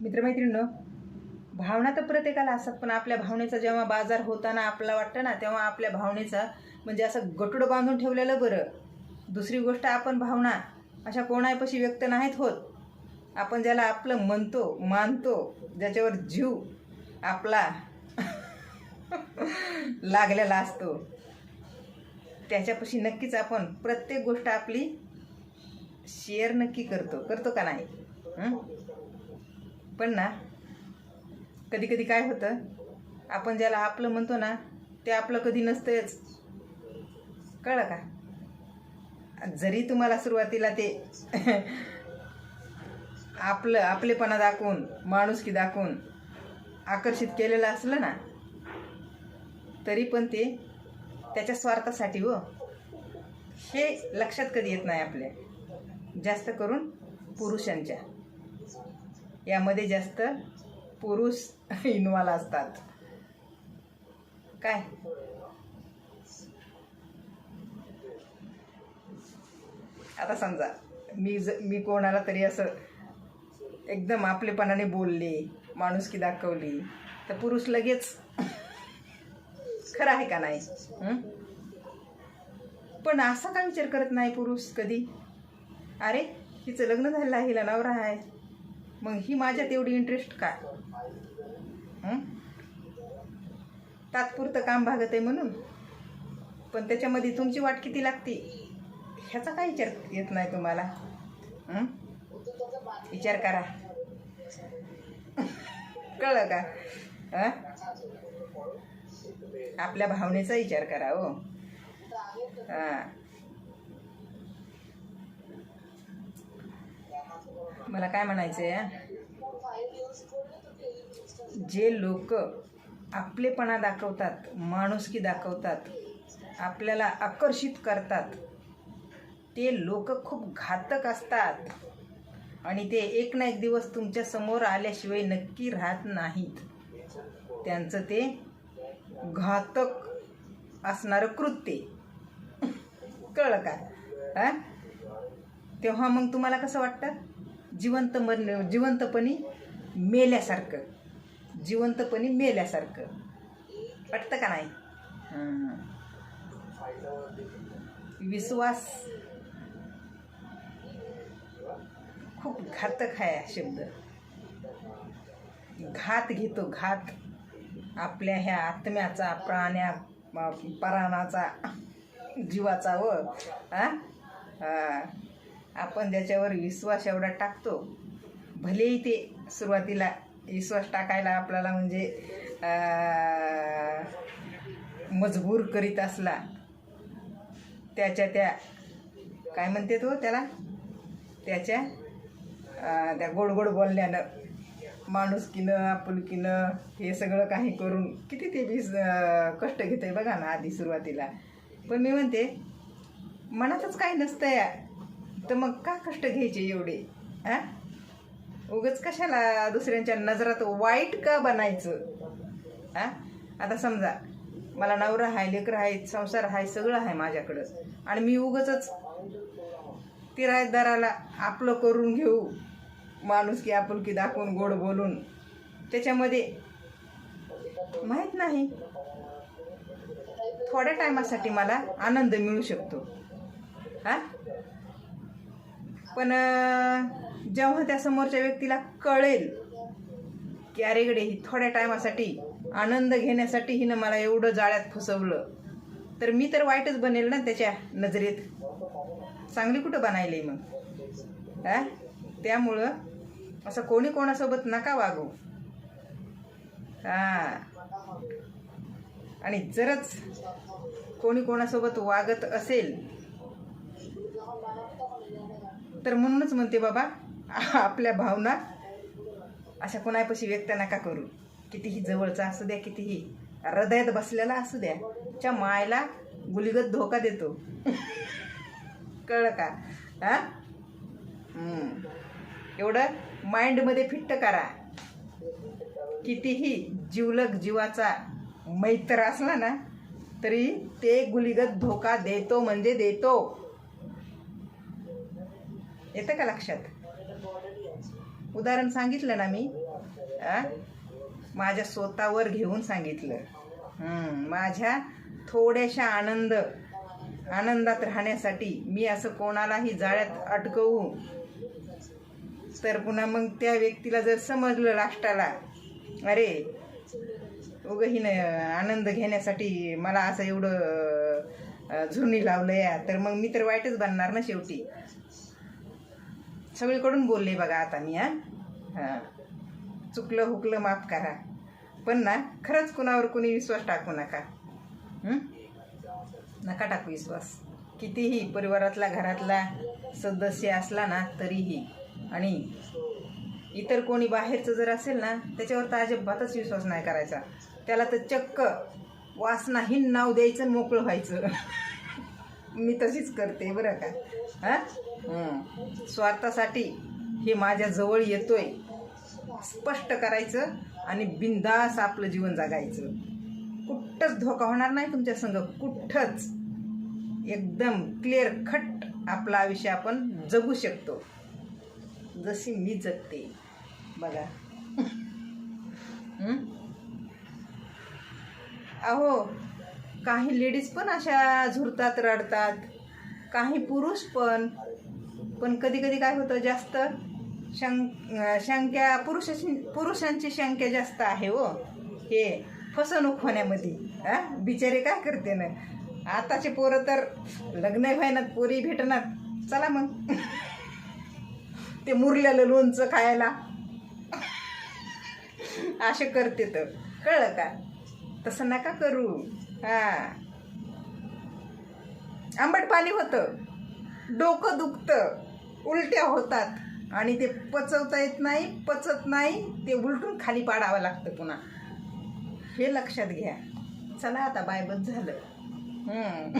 मित्रमैत्रिणींनो भावना तर प्रत्येकाला असतात पण आपल्या भावनेचा जेव्हा बाजार होताना आपला वाटतं ना तेव्हा आपल्या भावनेचा म्हणजे असं गटुडं बांधून ठेवलेलं बरं. दुसरी गोष्ट आपण भावना अशा कोणापाशी व्यक्त नाहीत होत. आपण ज्याला आपलं म्हणतो मानतो ज्याच्यावर जीव आपला लागलेला असतो त्याच्यापाशी नक्कीच आपण प्रत्येक गोष्ट आपली शेअर नक्की करतो. करतो का नाही? पण ना कधी कधी काय होतं आपण ज्याला आपलं म्हणतो ना ते आपलं कधी नसतंच कळलं का? जरी तुम्हाला सुरुवातीला ते आपलं आपलेपणा दाखवून माणुसकी दाखवून आकर्षित केलेलं असलं ना तरी पण ते त्याच्या स्वार्थासाठी व हे लक्षात कधी येत नाही आपल्या. जास्त करून पुरुषांच्या. यामध्ये जास्त पुरुष इन्वॉल्व असतात. काय? आता समजा मी ज मी कोणाला तरी असं एकदम आपलेपणाने बोलले माणुसकी दाखवली तर पुरुष लगेच खरं आहे का नाही? पण असा का विचार करत नाही पुरुष कधी? अरे तिचं लग्न झालेलं आहे हिला नवरा आहे. मग ही माझ्यात एवढी इंटरेस्ट का तात्पुरतं काम भागत आहे म्हणून. पण त्याच्यामध्ये तुमची वाट किती लागते? ह्याचा काय विचार येत नाही तुम्हाला? विचार करा. कळलं का? आपल्या भावनेचा विचार करा हो. हां. मला काय म्हणायचं आहे जे लोक आपलेपणा दाखवतात माणुसकी दाखवतात आपल्याला आकर्षित करतात ते लोक खूप घातक असतात. आणि ते एक ना एक दिवस तुमच्यासमोर आल्याशिवाय नक्की राहत नाहीत. त्यांचं ते घातक असणारं कृत्य. कळलं का? तेव्हा मग तुम्हाला कसं वाटतं? जिवंत मरण जिवंतपणी मेल्यासारखं. जिवंतपणी मेल्यासारखं. वाटतं का नाही? विश्वास. खूप घातक आहे शब्द. घात घेतो घात. आपल्या ह्या आत्म्याचा प्राण्या प्राणाचा जीवाचा व आपण ज्याच्यावर विश्वास एवढा टाकतो भलेही ते सुरुवातीला विश्वास टाकायला आपल्याला म्हणजे मजबूर करीत असला त्याच्या त्या काय म्हणते तो त्याला? त्याच्या त्या गोड गोड बोलण्यानं माणुसकीनं आपुलकीनं हे सगळं काही करून किती ते बी कष्ट घेत आहे बघा ना आधी सुरुवातीला. पण मी म्हणते मनातच काही नसतं या. तर मग का कष्ट घ्यायचे एवढे? आ? उगच कशाला दुसऱ्यांच्या नजरात वाईट का बनायचं? आ? आता समजा मला नवरा आहे लेकरं आहे संसार आहे सगळं आहे माझ्याकडं. आणि मी उगच किरायतदाराला आपलं करून घेऊ माणूस की आपुलकी दाखवून गोड बोलून. त्याच्यामध्ये माहीत नाही. थोड्या टायमासाठी मला आनंद मिळू शकतो. हा पण जेव्हा त्या समोरच्या व्यक्तीला कळेल की अरे गडे ही थोड्या टायमासाठी आनंद घेण्यासाठी हिनं मला एवढं जाळ्यात फसवलं तर मी तर वाईटच बनेल ना त्याच्या नजरेत. चांगली कुठं बनायली मग? हा? त्यामुळं असं कोणी कोणासोबत नका वागू. हा. आणि जरच कोणी कोणासोबत वागत असेल तर म्हणूनच म्हणते बाबा आपल्या भावना अशा कोणापाशी व्यक्त नका करू. कितीही जवळचा असू द्या कितीही हृदयात बसलेला असू द्या च्या मायला गुलीगत धोका देतो. कळलं का? हा? एवढं माइंडमध्ये फिट्ट करा. कितीही जीवलग जीवाचा मैत्र असला ना तरी ते गुलीगत धोका देतो म्हणजे देतो. येतं का लक्षात? उदाहरण सांगितलं ना मी. आ? माझ्या स्वतःवर घेऊन सांगितलं. माझ्या थोड्याशा आनंद आनंदात राहण्यासाठी मी असं कोणालाही जाळ्यात अटकवू. तर पुन्हा मग त्या व्यक्तीला जर समजलं लास्टाला अरे उगं आनंद घेण्यासाठी मला असं एवढं झुरणी लावलं या तर मग मी तर वाईटच बनणार ना शेवटी. सगळीकडून बोलले बघा आता मी हा. हां. चुकलं हुकलं माफ करा. पण ना खरंच कुणावर कुणी विश्वास टाकू नका. नका टाकू विश्वास. कितीही परिवारातला घरातला सदस्य असला ना तरीही. आणि इतर कोणी बाहेरचं जर असेल ना त्याच्यावर तर अजिबातच विश्वास नाही करायचा. त्याला तर चक्क वासनाहीन नाव द्यायचं मोकळं व्हायचं. मी तशीच करते बरं का? हां? स्वार्थासाठी हे माझ्याजवळ येतो येतोय. स्पष्ट करायचं आणि बिंदास आपलं जीवन जगायचं. कुठंच धोका होणार नाही तुमच्या संग कुठंच. एकदम क्लिअर खट आपलं आयुष्य आपण जगू शकतो. जशी मी जगते. बघा. अहो काही लेडीज पण अशा झुरतात रडतात. काही पुरुष पण. पण कधी कधी काय होतं जास्त शंक शंक्या पुरुषाची पुरुषांची संख्या जास्त आहे हो. हे फसवणूक होण्यामध्ये. आ बिचारे काय करते ना? आताचे पोरं तर लग्न व्हायनात पोरी भेटणार चला मग. ते मुरलेलं लोणचं खायला. असे करते तर. कळलं का? तसं नका करू. हा. आंबट पाणी होतं. डोकं दुखतं. उलट्या होतात. आणि ते पचवता येत नाही पचत नाही ते उलटून खाली पाडावं लागतं पुन्हा. हे लक्षात घ्या. चला आता बाय बस झालं. हम्म.